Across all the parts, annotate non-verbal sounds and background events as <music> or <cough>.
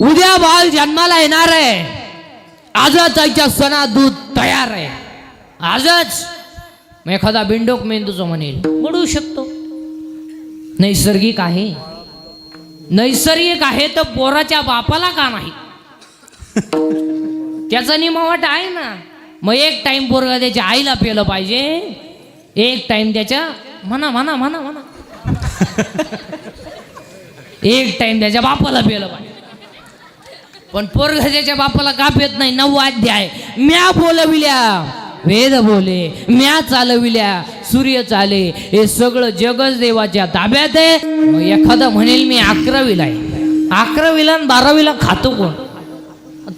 उद्या बाल जन्माला येणार आहे. आजच त्याच्या सणा दूध तयार आहे. आजच मग एखादा बिंडोक मेंदूचं म्हणेल. पडू शकतो. नैसर्गिक आहे. नैसर्गिक आहे तर पोराच्या बापाला का नाही? त्याचा निमावट आहे ना. मग एक टाइम पोरगा त्याच्या आईला पेलं पाहिजे. एक टाइम त्याच्या म्हणा म्हणा म्हणा म्हणा. एक टाइम त्याच्या बापाला पेलं पाहिजे. पण पोरग त्याच्या बापाला का येत नाही नऊ अध्याय. म्या बोलविल्या वेद बोले म्या चालविल्या सूर्य चाले हे सगळं जगच देवाच्या ताब्यात आहे. एखादा म्हणेल मी अकरावीला आहे. अकरावीला आणि बारावीला खातो कोण?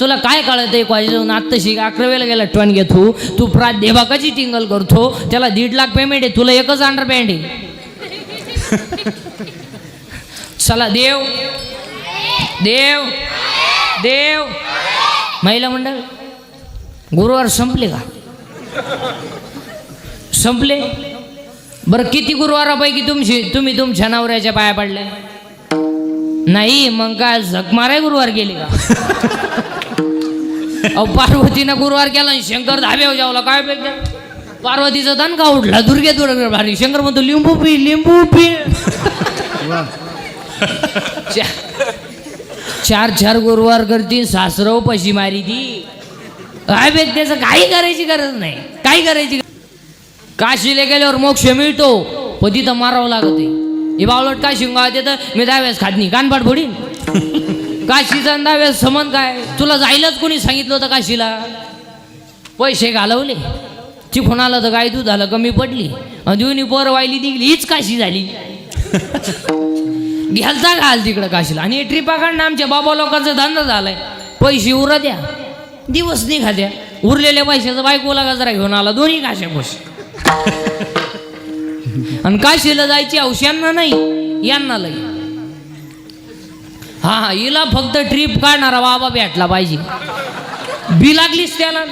तुला काय कळत आहे कॉलेज जाऊन आत्ता शिक अकरावीला गेला टन घेतो तू. प्रा देवाकाची टिंगल करतो. त्याला दीड लाख पेमेंट आहे तुला एकच अंडर पॅन्ट आहे. चला देव. देव. देव महिला मंडळ गुरुवार संपले का? संपले? बरं किती गुरुवारापैकी तुमची तुम्ही तुमच्या नवऱ्याच्या पाया पडल्या? नाही मग काय माराय गुरुवार गेले का? अहो पार्वतीनं गुरुवार केला आणि शंकर धाब्यावर जावला काय पेक्षा पार्वतीचा दणका उठला दुर्गे दुर्गे भारी. शंकर म्हणतो लिंबू पी लिंबू पी. चार चार गुरुवार करती सासरव पशी मारी ती काय बेत त्याचं काही करायची गरज नाही. काही करायची काशीला गेल्यावर मोक्ष मिळतो पण तिथं मारावं लागत हे बावलट काय शिंगा तर मी दहाव्यास खात नाही. कानपाट फोडीन. काशीचा दहाव्यास समन काय? तुला जायलाच कोणी सांगितलं होतं काशीला? पैसे घालवले. चिकून आलं तर काय दूध झालं कमी पडली. आणि दोन्ही पोर वाहिली निघली. हीच काशी झाली. घ्यालचा घाल तिकडं काशीला. आणि ट्रिपा काढणं आमच्या बाबा लोकांचा धंदा झालाय. पैसे उरा द्या. दिवस निघा द्या. उरलेल्या पैशाचं बायकोला गजरा घेऊन आला दोन्ही काशा खुश. आणि काशीला जायची औषधांना नाही यांना लई हा हा हिला फक्त ट्रिप काढणारा बाबा भेटला पाहिजे. बी लागलीच त्याला.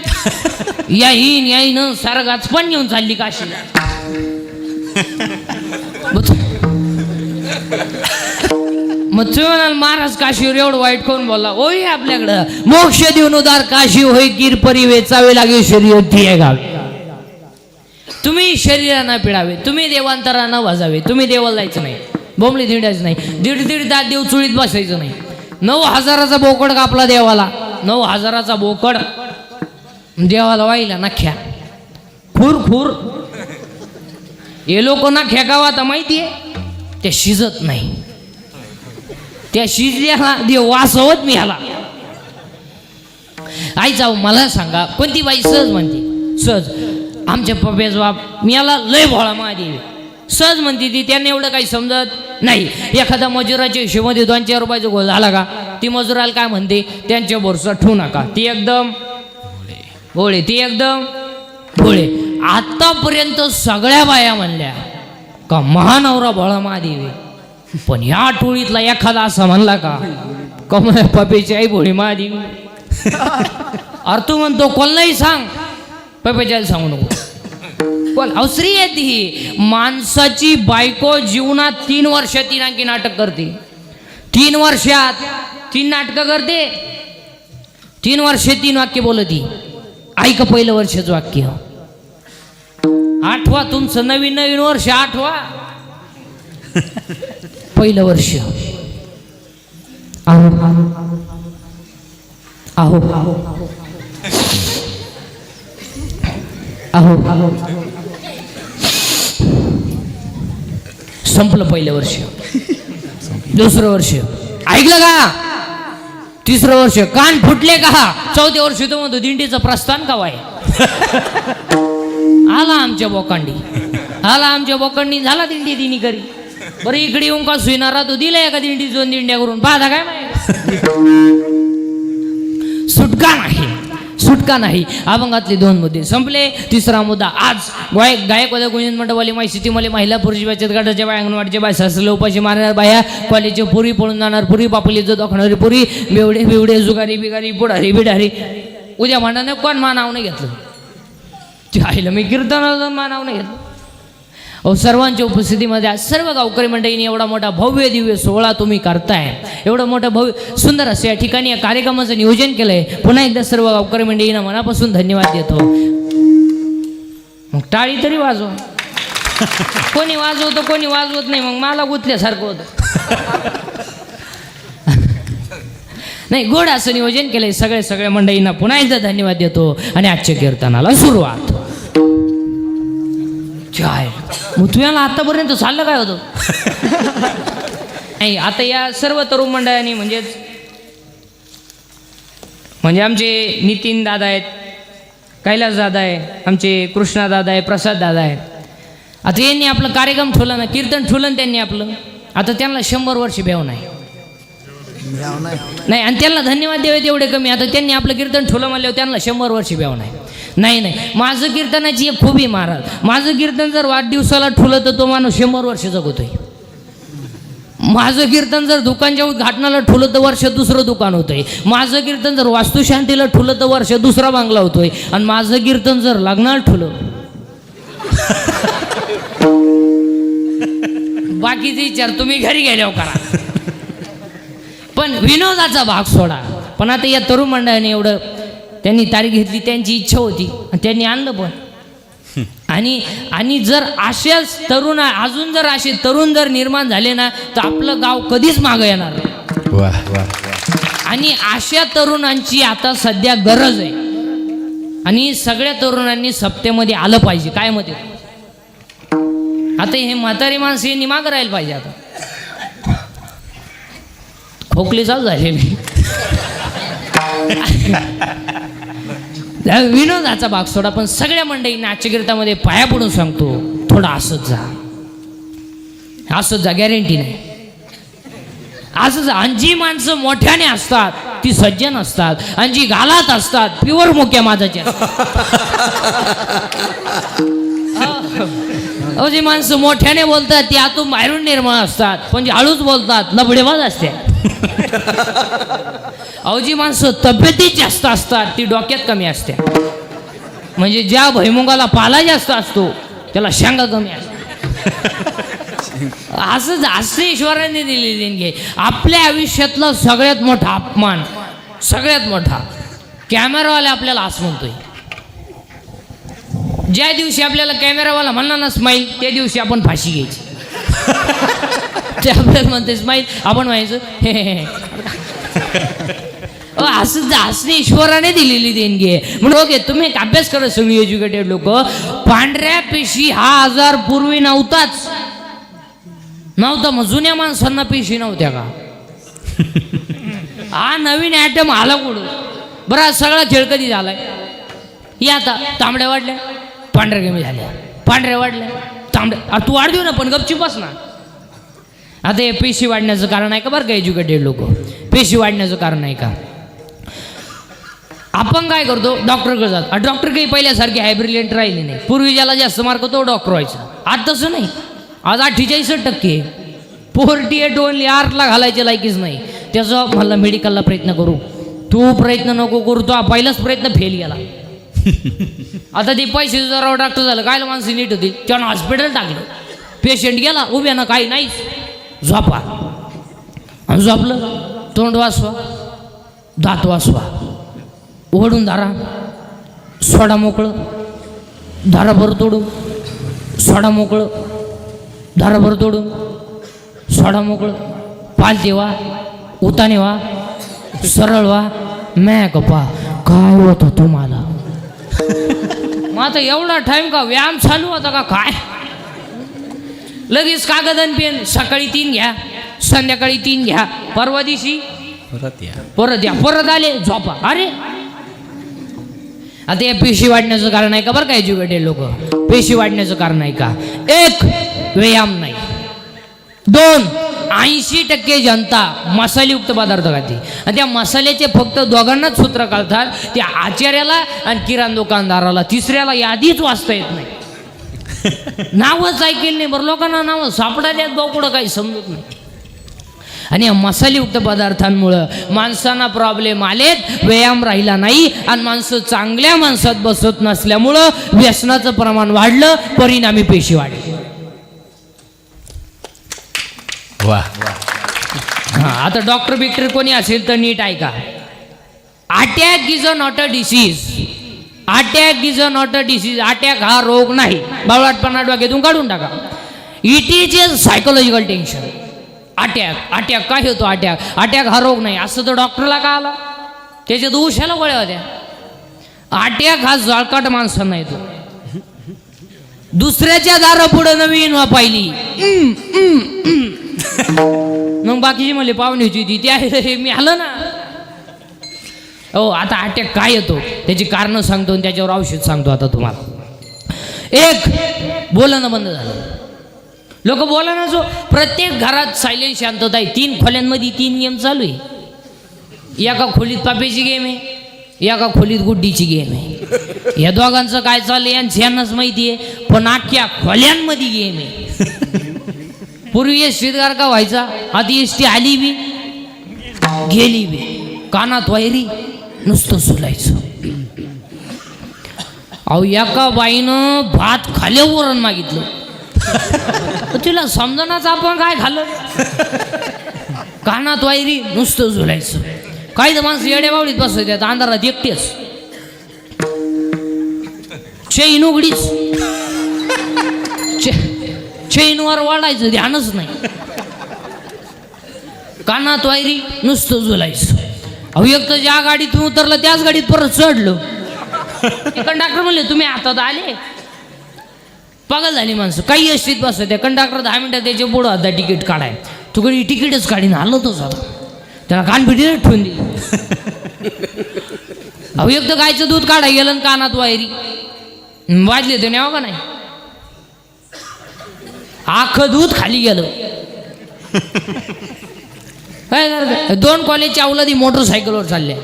या याईन या सारगाच पण घेऊन चालली काशीला. मग तुम्ही म्हणाल महाराज काशीवर एवढं वाईट कोण बोलला? होई आपल्याकडं. मोक्ष देऊन उदार काशी होय गिरपरी वेचावे लागे शरीर ध्येय गावे. तुम्ही शरीरांना पिळावे तुम्ही देवांतरांना वाजावे तुम्ही देवाला जायचं नाही. बोंबली धिंडायचं नाही. दीड दीड दात देव चुळीत बसायचं नाही. नऊ हजाराचा बोकड कापला देवाला. नऊ हजाराचा बोकड. देवाला वाहिला नख्या. खूर खूर. हे लोक नख्या गावात आहे ते शिजत नाही. त्या शिजल्याला देव वासवत मी ह्याला. आई जाऊ मला सांगा कोणती बाई सहज म्हणते सहज आमच्या पप्याचा बाप मी याला लय भोळा महादेवी सहज म्हणते ती त्यांना एवढं काही समजत नाही. एखाद्या मजुराच्या हिशोबामध्ये दोन चार रुपयाचा गोल झाला का? ती मजुराला काय म्हणते त्यांच्या भरोसा ठेवू नका. ती एकदम भोळे ती एकदम भोळे. आतापर्यंत सगळ्या बाया म्हणल्या का महानवरा भोळा महादेवी पण या टोळीतला एखादा असा म्हणला का कमळ पपेची आई भोळी महादेव <laughs> अरे तू म्हणतो कोणालाही सांग. पपेच्या आईला सांगू नको. कोण अवसरी आहे ती. माणसाची बायको जीवनात तीन वर्ष तीन आणखी नाटक करते. तीन वर्षात तीन नाटकं करते. तीन वर्ष तीन वाक्य बोलती. ऐक पहिलं वर्षाचं वाक्य. आठवा तुमचं नवीन नवीन वर्ष आठवा. <laughs> पहिलं वर्ष. आहो. आहो. आहो. आहो संपलं पहिलं वर्ष. दुसरं वर्ष. ऐकलं का? तिसरं वर्ष. कान फुटले का? चौथ्या वर्ष तो म्हणतो दिंडीचं प्रस्थान का वाय आला आमच्या बोकांडी. आला आमच्या बोकांडी झाला दिंडी दिनी करी बरं इकडे येऊन का सुईनारा तो दिलाय का दिंडी दोन दिंड्या करून? पाहता काय माहिती सुटका नाही सुटका नाही. अभंगातले दोन मुद्दे संपले. तिसरा मुद्दा आज गायक गायक वदा गुंजन मंडळवाली माहिती ती मला महिला पुरुष बचत गटाच्या बाय अंगणवाडीच्या बाय सासरे उपाशी मारणार बाया कॉलेजचे पुरी पळून जाणार पुरी पापली जो दाखवणारी पुरी बेवडे बिवडे जुगारी बिगारी पुढारी बिडारी उद्या म्हणणार कोण मानाव नाही घेतलं? आईला मी कीर्तन मानाव नाही घेतलं. अहो सर्वांच्या उपस्थितीमध्ये आज सर्व गावकरी मंडळींनी एवढा मोठा भव्य दिव्य सोहळा तुम्ही करताय एवढं मोठं भव्य सुंदर असं या ठिकाणी या कार्यक्रमाचं नियोजन केलंय. पुन्हा एकदा सर्व गावकरी मंडळींना मनापासून धन्यवाद देतो. मग टाळी तरी वाजवा. कोणी वाजवतो कोणी वाजवत नाही. मग मला गुतल्यासारखं होतं. नाही गोड असं नियोजन केलंय सगळे सगळ्या मंडळींना पुन्हा एकदा धन्यवाद देतो. आणि आजच्या कीर्तनाला सुरुवात. काय मग तुम्हाला आतापर्यंत चाललं काय होतं? <laughs> नाही आता या सर्व तरुण मंडळांनी म्हणजेच म्हणजे आमचे नितीन दादा आहेत कैलास दादा आहे आमचे कृष्णा दादा आहे प्रसाद दादा आहे आता यांनी आपलं कार्यक्रम ठेवलं ना कीर्तन ठेवलं ना त्यांनी आपलं आता त्यांना शंभर वर्ष भेव नाही. नाही. आणि त्यांना धन्यवाद द्यावे तेवढे कमी. आता त्यांनी आपलं कीर्तन ठेवलं म्हणल्यावर त्यांना शंभर वर्ष भेव नाही. नाही नाही. माझं कीर्तनाची एक खूबी महाराज. माझं कीर्तन जर वाढदिवसाला ठुलं तर तो माणूस शंभर वर्ष जगतोय. माझं कीर्तन जर दुकानच्या उद्घाटनाला ठुलं तर वर्ष दुसरं दुकान होतंय. माझं कीर्तन जर वास्तुशांतीला ठुलं तर वर्ष दुसरा बांगला होतोय. आणि माझं कीर्तन जर लग्नाला ठुलं. बाकीचे विचार तुम्ही घरी गेल्यावर करा. पण विनोदाचा भाग सोडा. पण आता या तरुण मंडळाने एवढं त्यांनी तारीख घेतली त्यांची इच्छा होती. आणि त्यांनी आणलं पण. आणि आणि जर असेच तरुण अजून जर असे तरुण जर निर्माण झाले ना तर आपलं गाव कधीच मागं येणार आणि अशा तरुणांची आता सध्या गरज आहे. आणि सगळ्या तरुणांनी सप्तेमध्ये आलं पाहिजे. काय मत? आहे? आता हे म्हातारी माणसं यांनी मागं राहायला पाहिजे आता. खोकली चालू झालेली. विनोदाचा भाग सोडा पण सगळ्या मंडळी नाट्यकीर्तामध्ये पाया पडून सांगतो थोडं असंच जा. असंच जा गॅरंटी नाही. असंच आणि जी माणसं मोठ्याने असतात ती सज्जन असतात आणि जी गालात असतात प्युअर मोक्या माझाच्या जी माणसं मोठ्याने बोलतात ती आतून बाहेरून निर्माण असतात पण जी हळूच बोलतात लबडेबाज असते. <laughs> अहो जी माणसं तब्येतीत जास्त असतात ती डोक्यात कमी असते म्हणजे ज्या भैमुगाला पाला जास्त असतो त्याला शांगा कमी असते <laughs> असं असं ईश्वराने दिलेली देणगी. आपल्या आयुष्यातला सगळ्यात मोठा अपमान सगळ्यात मोठा कॅमेरावाला आपल्याला असं म्हणतोय. ज्या दिवशी आपल्याला कॅमेरावाला म्हणला ना स्माईल त्या दिवशी आपण फाशी घ्यायची. <laughs> ते आपल्याला म्हणतेस माहीत आपण व्हायचं हे अहो, असं ईश्वराने दिलेली देणगी आहे. म्हणून ओके तुम्ही एक अभ्यास करा सगळी एज्युकेटेड लोक. पांढऱ्या पेशी हा आजार पूर्वी नव्हताच. नव्हता मग जुन्या माणसांना पेशी नव्हत्या का? हा नवीन ॲटम आला कुठं? बरं सगळा खेळ कधी झालाय? या आता तांबड्या वाढल्या पांढऱ्या कमी झाल्या. पांढऱ्या वाढल्या तांबड्या तू वाढ देऊ ना पण गपची बस ना. आता हे पेशी वाढण्याचं कारण आहे का बरं का एज्युकेटेड लोक? पेशी वाढण्याचं कारण आहे का? आपण काय करतो? डॉक्टरकडे जातो. डॉक्टर काही पहिल्यासारखी हायब्रिलियंट राहिली नाही. पूर्वी ज्याला जास्त मार्क तो डॉक्टर व्हायचा. आज तसं नाही. आज अठ्ठेचाळीस टक्के. फोर्टी एट ओनली आर्टला घालायचे लायकीच नाही. त्याचं मला मेडिकलला प्रयत्न करू. तू प्रयत्न नको करू. तो पहिलाच प्रयत्न फेल गेला <laughs> आता ते पैसे जरा डॉक्टर झालं. काय माणसं नीट होती त्यानं हॉस्पिटल टाकलं. पेशंट गेला. उभ्यानं काही नाहीच. झोपा. आणि झोपलं तोंड वाचवा दात वाचवा. ओढून धारा. सोडा मोकळं धाराभर तोडून. सोडा मोकळं धाराभर तोडून. सोडा मोकळं. पालते वा उताने वा सरळ वा मॅ कपा काय होतं तुम्हाला? <laughs> मग आता एवढा टाईम का व्यायाम चालू होता का काय? लगेच कागद आणि पेन सकाळी तीन घ्या संध्याकाळी तीन घ्या परवा दिवशी परत या. परत या परत आले झोपा. अरे! आता या पेशी वाढण्याचं कारण आहे का बरं का एज्युकेटेड लोक? पेशी वाढण्याचं कारण आहे का? एक व्यायाम नाही. दोन ऐंशी टक्के जनता मसालेयुक्त पदार्थ खाते. आणि त्या मसाल्याचे फक्त दोघांनाच सूत्र कळतात त्या आचार्याला आणि किराण दुकानदाराला. तिसऱ्याला यादीच वाचता येत नाही. नावच ऐकेल नाही बरं. लोकांना नावं भाऊ कुठं काही समजत नाही. आणि या मसालेयुक्त पदार्थांमुळं माणसांना प्रॉब्लेम आलेत व्यायाम राहिला नाही आणि माणसं चांगल्या माणसात बसत नसल्यामुळं व्यसनाचं प्रमाण वाढलं परिणामी पेशी वाढली. वा. हा आता डॉक्टर बिक्टर कोणी असेल तर नीट ऐका. Attack is a not a disease attack is a not a disease attack हा रोग नाही. बावळाटपणा डोक्यातून काढून टाका. It is a psychological tension attack attack काय होतो अटॅक अटॅक हा रोग नाही. असं तर डॉक्टरला का आला? त्याच्यात उशाला गोळ्या होत्या. अटॅक हा जाळकट माणसं नाही तो दुसऱ्याच्या दारा पुढं नवीन वा पाहिली. मग बाकीची म्हणले पाहुणे होती ती. आहे मी आलं ना. हो आता अटॅक काय येतो? त्याची कारणं सांगतो आणि त्याच्यावर औषध सांगतो आता तुम्हाला. एक बोलणं बंद झालं. लोक बोला ना जो प्रत्येक घरात सायलेंट शांतता आहे. तीन खोल्यांमध्ये तीन गेम चालू आहे. एका खोलीत पापेची गेम आहे एका खोलीत गुड्डीची गेम आहे. या दोघांचं काय चाललंय यांचं यांनाच माहिती आहे पण अख्ख्या खोल्यांमध्ये गेम आहे. पूर्वी एस टीत का व्हायचा? आता एस टी आली बी गेली बी. कानात वायरी. नुसतं सुलायचं. अहो एका बाईनं भात खाल्या वरण मागितलं. तर तिला समजणाच आपण काय खाल्लं? कानात वायरी नुसतं झुलायचं. काही तर माणसं येड्या बावडीत बसवतात अंधारात एकटेच. चैन उघडीच. चे- चैनवर वाढायचं ध्यानच नाही. कानात वायरी नुसतं झुलायचं. अहो एक तर ज्या गाडीतून उतरलं त्याच गाडीत परत चढलो. कंडक्टर म्हणले तुम्ही हातात आले. पागल झाली माणसं. काही अशीत बसत त्या कंडक्टर दहा मिनिटात त्याच्या पुढं आता तिकीट काढाय. तू कधी तिकीटच काढीन आलो तोच आता त्याला कानपिटीने ठेवून दिली. <laughs> अहो एक तर गायचं दूध काढाय गेलं कानात वायरी. वाजले ते नाही का नाही? आखं दूध खाली गेलं. <laughs> काय करत दोन कॉलेजच्या अवलादी मोटरसायकलवर चालल्या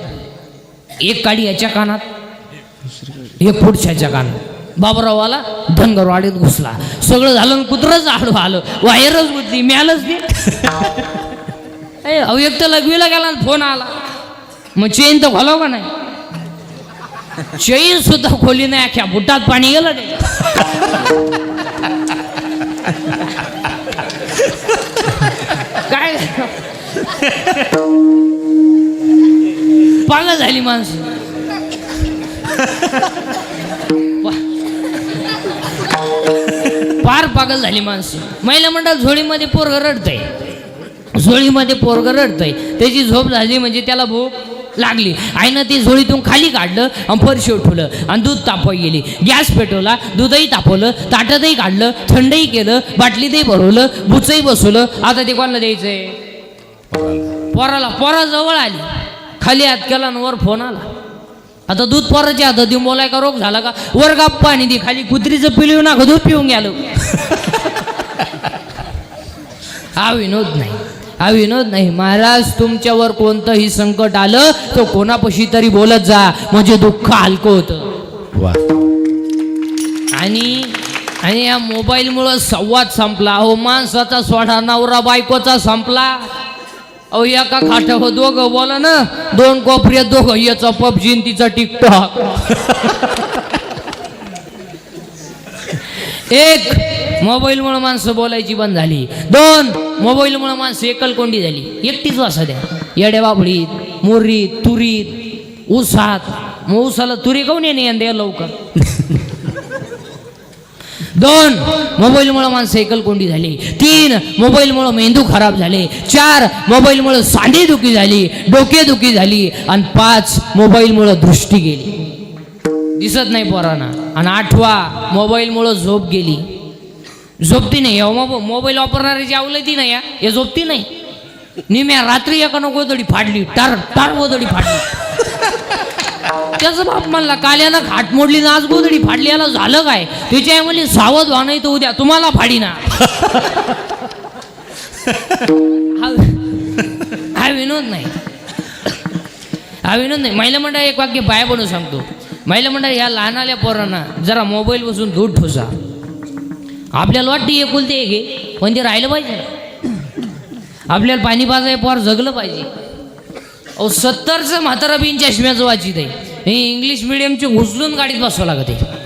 एक काडी याच्या कानात एक पुढच्याच्या कानात. बाबरावाला धनगरवाडीत घुसला. सगळं झालं कुत्रच कुत्रंच आलं. वायरच गुतली मिळालंच ते अहो एक तर लघवीला गेला फोन आला. मग चेन तर घालाव का नाही? चेन सुद्धा खोली नाही अख्या बुटात पाणी गेलं ते काय <laughs> पागल झाली माणसं. फार पागल झाली माणसं. महिला मंडळ झोळीमध्ये पोरग रडतंय. झोळीमध्ये पोरग रडतंय. त्याची झोप झाली म्हणजे त्याला भूक लागली. आईनं ती झोळीतून खाली काढलं आणि फरशी उठवलं आणि दूध तापवाय गेली. गॅस पेटवला दूधही तापवलं ताटातही काढलं थंडही केलं बाटलीतही भरवलं बुचही बसवलं. आता ते कोणाला द्यायचंय? पोराला पोरा जवळ आली. खाली हात केला आणि वर फोन आला. आता दूध पोराच्या हातात देऊन बोलाय का रोग झाला का? वर गप्पा पाणी दे खाली कुत्रीचं पिलू ना दूध पिऊन गेलो. हा विनोद नाही. हा विनोद नाही. महाराज तुमच्यावर कोणतंही संकट आलं तो कोणापाशी तरी बोलत जा. म्हणजे दुःख हलकं होतं. वा. आणि आणि या मोबाईलमुळं संवाद संपला. अहो माणसाचा सोडा नवरा बायकोचा संपला. अहो एका खाट्यावर दोघं बोला ना दोन कोपऱ्यात दोघं याचा पबजी आणि तिचा टिकटॉक. एक मोबाईलमुळं माणसं बोलायची बंद झाली. दोन मोबाईलमुळं माणसं एकलकोंडी झाली. एकटीच वासा द्या. येड्या बाबडीत मुरीत तुरीत ऊसात. मग ऊसाला तुरी काऊन येणे यंदा लवकर? दोन मोबाईलमुळं माणसं एकलकोंडी झाली. तीन मोबाईलमुळं मेंदू खराब झाले. चार मोबाईलमुळं सांधेदुखी झाली डोकेदुखी झाली आणि पाच मोबाईलमुळं दृष्टी गेली. दिसत नाही पोरांना. आणि आठवा मोबाईलमुळं झोप गेली. झोपती नाही. या मोब- मोबाईल वापरणारी जी आवलती नाही या, हे झोपती नाही. निम्या रात्री एका नको गोदडी फाडली. टार टार गोदडी फाडली. त्याचं बाप म्हणला काल यानं खाट मोडली ना आज गोधडी फाडली याला झालं काय? तिच्या आई म्हणली सावध व्हा नाही तर उद्या तुम्हाला फाडी ना हा विनोद नाही. हा विनोद नाही. महिला मंडळ एक वाक्य बाय बनवून सांगतो. महिला मंडळ या लहान आल्या पोरांना जरा मोबाईल बसून दूध ठोसा आपल्याला वाटते एकुलते एक आहे पण ते राहिलं पाहिजे आपल्याला पाणी पाजाय पोर जगलं पाहिजे. अहो सत्तरचं म्हातारा बिन चष्म्याचं वाचित आहे हे इंग्लिश मिडियमचे उचलून गाडीत बसवावं लागत आहे.